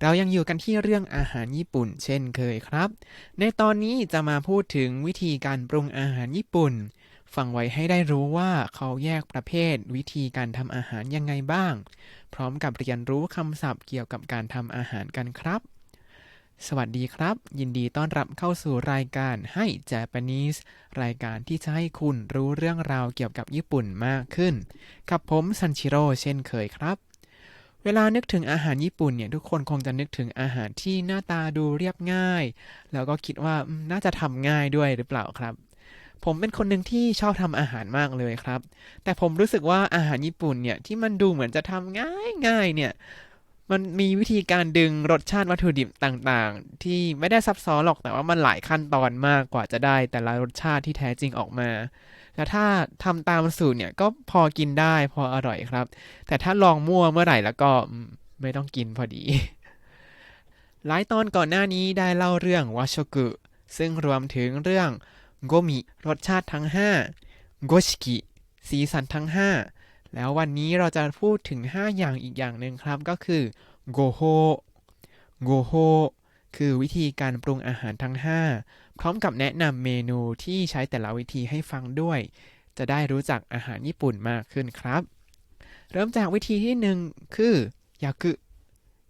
เรายังอยู่กันที่เรื่องอาหารญี่ปุ่นเช่นเคยครับ ในตอนนี้จะมาพูดถึงวิธีการปรุงอาหารญี่ปุ่น ฟังไว้ให้ได้รู้ว่าเขาแยกประเภทวิธีการทำอาหารยังไงบ้าง พร้อมกับเรียนรู้คำศัพท์เกี่ยวกับการทำอาหารกันครับ สวัสดีครับ ยินดีต้อนรับเข้าสู่รายการให้ Japanese รายการที่จะให้คุณรู้เรื่องราวเกี่ยวกับญี่ปุ่นมากขึ้น กับผมซันชิโร่เช่นเคยครับ เวลานึกถึงอาหารญี่ปุ่นเนี่ยทุกคนคงจะนึกถึงอาหารที่หน้าตาดูเรียบง่าย แล้วก็คิดว่าน่าจะทำง่ายด้วยหรือเปล่าครับ ผมเป็นคนหนึ่งที่ชอบทำอาหารมากเลยครับ แต่ผมรู้สึกว่าอาหารญี่ปุ่นเนี่ยที่มันดูเหมือนจะทำง่ายง่ายๆเนี่ยมันมีวิธีการดึงรสชาติวัตถุดิบต่างๆ ที่ไม่ได้ซับซ้อนหรอกแต่ว่ามันหลายขั้นตอนมากกว่าจะได้แต่ละรสชาติที่แท้จริงออกมา แล้วถ้าทำตามสูตรเนี่ยก็พอกินได้พออร่อยครับ แต่ถ้าลองมั่วเมื่อไหร่แล้วก็ไม่ต้องกินพอดี หลายตอนก่อนหน้านี้ได้เล่าเรื่องวาชกุ ซึ่งรวมถึงเรื่องโกมิรสชาติทั้ง5โกชิกิสีสันทั้ง 5 แล้ววันนี้เราจะพูดถึง 5 อย่างอีกอย่างหนึ่งครับก็คือโกโฮโกโฮ คือวิธีการปรุงอาหารทั้ง 5 พร้อมกับแนะนำเมนูที่ใช้แต่ละวิธีให้ฟังด้วย จะได้รู้จักอาหารญี่ปุ่นมากขึ้นครับ เริ่มจากวิธีที่หนึ่งคือยากุ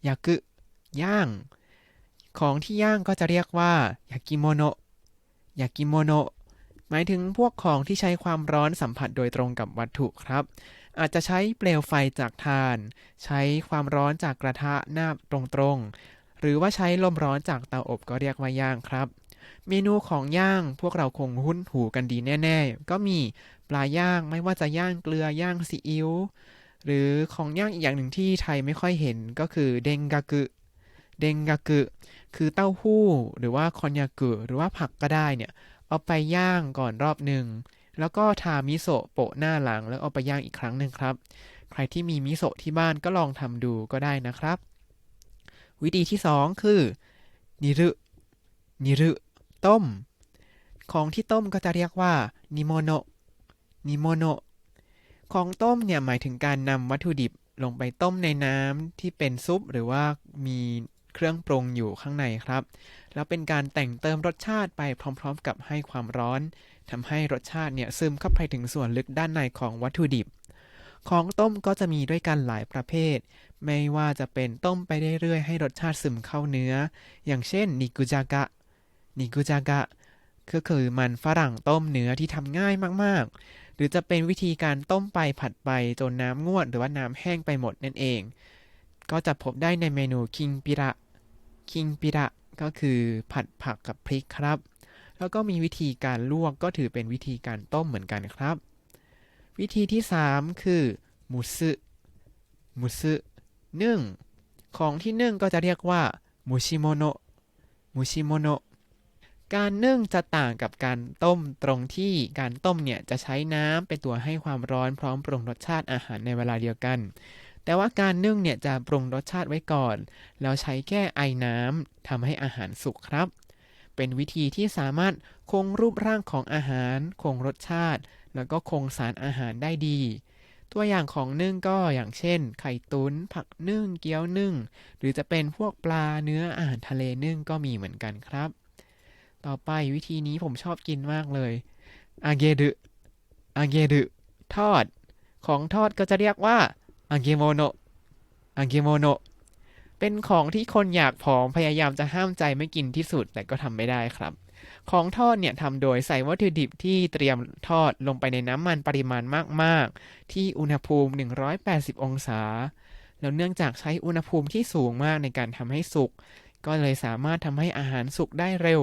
ยากุย่าง ของที่ย่างก็จะเรียกว่ายากิโมโนะยากิโมโนะหมายถึงพวกของที่ใช้ความร้อนสัมผัสโดยตรงกับวัตถุครับ อาจจะใช้เปลวไฟจากถ่าน ใช้ความร้อนจากกระทะหน้าตรงๆ หรือว่าใช้ลมร้อนจากเตาอบก็เรียกว่าย่างครับ เมนูของย่างพวกเราคงหุ้นหูกันดีแน่ ๆ ก็มีปลาย่างไม่ว่าจะย่างเกลือย่างซีอิ๊วหรือของย่างอีกอย่างหนึ่งที่ไทยไม่ค่อยเห็นก็คือเดงกากุเดงกากุคือเต้าหู้ หรือว่าคอนยากุหรือว่าผักก็ได้เนี่ยเอาไปย่างก่อนรอบหนึ่งแล้วก็ทามิโซะโปะหน้าหลังแล้วเอาไปย่างอีกครั้งหนึ่งครับ ใครที่มีมิโซะที่บ้านก็ลองทำดูก็ได้นะครับ วิธีที่สองคือนิรุนิรุต้ม ของที่ต้มก็จะเรียกว่านิโมโนนิโมโนของต้มเนี่ยหมายถึงการนำวัตถุดิบลงไปต้มในน้ำที่เป็นซุปหรือว่ามีเครื่องปรุงอยู่ข้างในครับ แล้วเป็นการแต่งเติมรสชาติไปพร้อม ๆ กับให้ความร้อนทำให้รสชาติเนี่ยซึมเข้าไปถึงส่วนลึกด้านในของวัตถุดิบ ของต้มก็จะมีด้วยกันหลายประเภท ไม่ว่าจะเป็นต้มไปเรื่อยๆ ให้รสชาติซึมเข้าเนื้อ อย่างเช่นนิกุจากะ นิกุจากะก็คือมันฝรั่งต้มเนื้อที่ทำง่ายมากๆ หรือจะเป็นวิธีการต้มไปผัดไปจนน้ำงวดหรือว่าน้ำแห้งไปหมดนั่นเอง ก็จะพบได้ในเมนูคิงปิระ คิงปิระก็คือผัดผักกับพริกครับ แล้วก็มีวิธีการลวกก็ถือเป็นวิธีการต้มเหมือนกันครับ วิธีที่ 3 คือมุสึมุสึนึ่งของที่นึ่งก็จะเรียกว่ามุชิโมโนะมุชิโมโนะการนึ่งจะต่างกับการต้มตรงที่การต้มเนี่ยจะใช้น้ำเป็นตัวให้ความร้อนพร้อมปรุงรสชาติอาหารในเวลาเดียวกัน แต่ว่าการนึ่งเนี่ยจะปรุงรสชาติไว้ก่อน แล้วใช้แค่ไอน้ำทำให้อาหารสุกครับ เป็นวิธีที่สามารถคงรูปร่างของอาหาร คงรสชาติ แล้วก็คงสารอาหารได้ดี ตัวอย่างของนึ่งก็อย่างเช่น ไข่ตุน๋นผักนึ่ง เกี๊ยวนึ่ง หรือจะเป็นพวกปลาเนื้ออาหารทะเลนึ่งก็มีเหมือนกันครับ ต่อไปวิธีนี้ผมชอบกินมากเลยอาเกดุอาเกดุทอด ของทอดก็จะเรียกว่าอาเกโมโนะอาเกโมโนะเป็นของที่คนอยากผอมพยายามจะห้ามใจไม่กินที่สุดแต่ก็ทำไม่ได้ครับ ของทอดเนี่ยทำโดยใส่วัตถุดิบที่เตรียมทอดลงไปในน้ำมันปริมาณมาก ๆ ที่อุณหภูมิ 180 องศา แล้วเนื่องจากใช้อุณหภูมิที่สูงมากในการทำให้สุก ก็เลยสามารถทำให้อาหารสุกได้เร็ว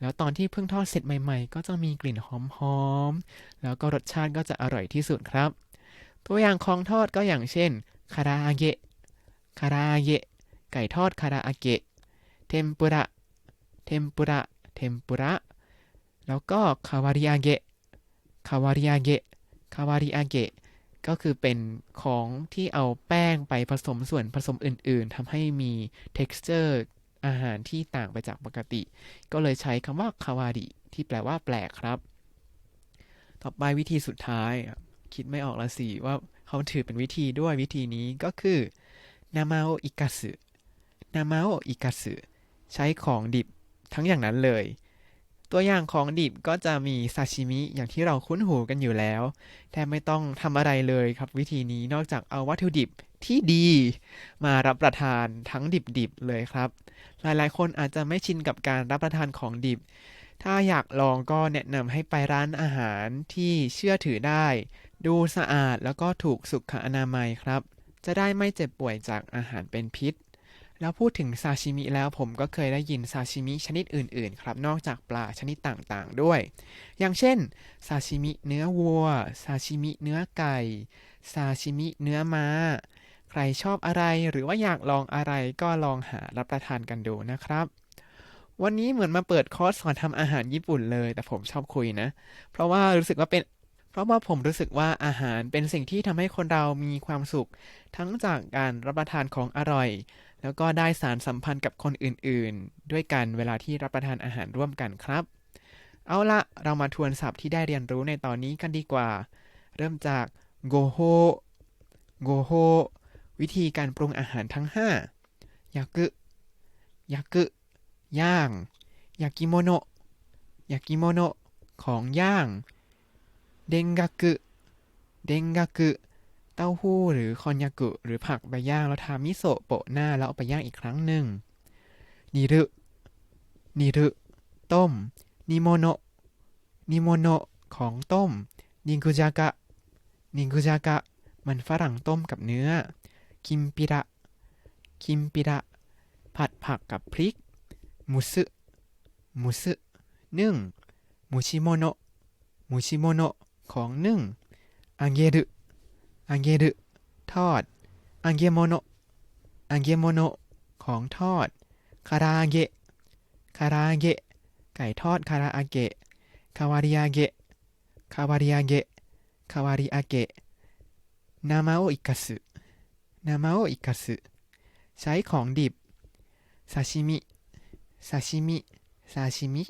แล้วตอนที่เพิ่งทอดเสร็จใหม่ ๆ ก็จะมีกลิ่นหอม ๆ แล้วก็รสชาติก็จะอร่อยที่สุดครับ ตัวอย่างของทอดก็อย่างเช่นคาราอาเกะคาราอาเกะไก่ทอดคาราอาเกะเทมปุระ เทมปุระ เทมปุระ แล้วก็คาวาริอาเกะคาวาริอาเกะคาวาริอาเกะก็คือเป็นของที่เอาแป้งไปผสมส่วนผสมอื่น ๆทำให้มี texture อาหารที่ต่างไปจากปกติ ก็เลยใช้คำว่าคาวาริที่แปลว่าแปลกครับ ต่อไปวิธีสุดท้าย คิดไม่ออกละสิว่าเขาถือเป็นวิธีด้วยวิธีนี้ก็คือนามาโออิกาสึนามาโออิกาสึใช้ของดิบ ทั้งอย่างนั้นเลย ตัวอย่างของดิบก็จะมีซาชิมิอย่างที่เราคุ้นหูกันอยู่แล้วแทบไม่ต้องทำอะไรเลยครับวิธีนี้นอกจากเอาวัตถุดิบที่ดี มารับประทานทั้งดิบๆเลยครับ หลายๆ คนอาจจะไม่ชินกับการรับประทานของดิบ ถ้าอยากลองก็แนะนำให้ไปร้านอาหารที่เชื่อถือได้ ดูสะอาดแล้วก็ถูกสุขอนามัยครับ จะได้ไม่เจ็บป่วยจากอาหารเป็นพิษ แล้วพูดถึงซาชิมิแล้วผมก็เคยได้ยินซาชิมิชนิดอื่น ๆ ครับ นอกจากปลาชนิดต่างๆ ด้วย อย่างเช่นซาชิมิเนื้อวัวซาชิมิเนื้อไก่ซาชิมิเนื้อม้า ใครชอบอะไรหรือว่าอยากลองอะไรก็ลองหารับประทานกันดูนะครับ วันนี้เหมือนมาเปิดคอร์สสอนทำอาหารญี่ปุ่นเลย แต่ผมชอบคุยนะ เพราะว่ารู้สึกว่าเป็นเพราะว่าผมรู้สึกว่าอาหารเป็นสิ่งที่ทำให้คนเรามีความสุข ทั้งจากการรับประทานของอร่อย แล้วก็ได้สารสัมพันธ์กับคนอื่นๆ ด้วยกันเวลาที่รับประทานอาหารร่วมกันครับ เอาละเรามาทวนศัพท์ที่ได้เรียนรู้ในตอนนี้กันดีกว่า เริ่มจากโกโฮโกโฮวิธีการปรุงอาหารทั้ง 5 ยากุยากุย่าง ยากิโมโนะ ยากิโมโนะ ของย่าง เดงกากุเดงกากุ เต้าหู้หรือคอนยากุ หรือผักไปย่างแล้วทามิโซะโปะหน้าแล้วเอาไปย่างอีกครั้งหนึ่งนิรุนิรุต้มนิโมโนะนิโมโนะของต้ม นิงกุจากะ นิงกุจากะ มันฝรั่งต้มกับเนื้อ คิมปิระ คิมปิระ ผัดผักกับพริก มุสึมุสึนึ่ง มุชิโมโนะมุชิโมโนะของนึ่งอังเกรุ อังเกรุทอด อังเกโมโน อังเกโมโน ของทอด คาราอาเกะ คาราอาเกะ ไก่ทอดคาราอาเกะ คาวาริอาเกะคาวาริอาเกะ คาวาริอาเกะ นามาโออิกัสึนามาโออิกัสึใช้ของดิบ ซาชิมิ ซาชิมิ ซาชิมิ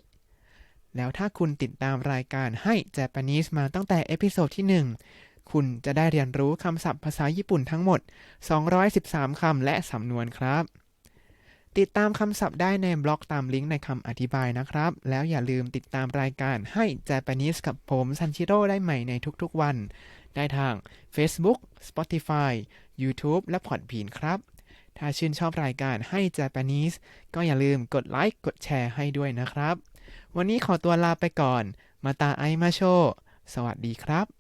แล้วถ้าคุณติดตามรายการให้ Japanese มาตั้งแต่เอพิโซดที่ 1 คุณจะได้เรียนรู้คำศัพท์ภาษาญี่ปุ่นทั้งหมด 213 คำและสำนวนครับ ติดตามคำศัพท์ได้ในบล็อกตามลิงก์ในคำอธิบายนะครับ แล้วอย่าลืมติดตามรายการให้ Japanese กับผมซันชิโร่ได้ใหม่ในทุกๆวัน ได้ทาง Facebook Spotify YouTube และ Podbean ครับ ถ้าชื่นชอบรายการให้ Japanese ก็อย่าลืมกดไลค์กดแชร์ให้ด้วยนะครับ วันนี้ขอตัวลาไปก่อน มาตาไอมาโช สวัสดีครับ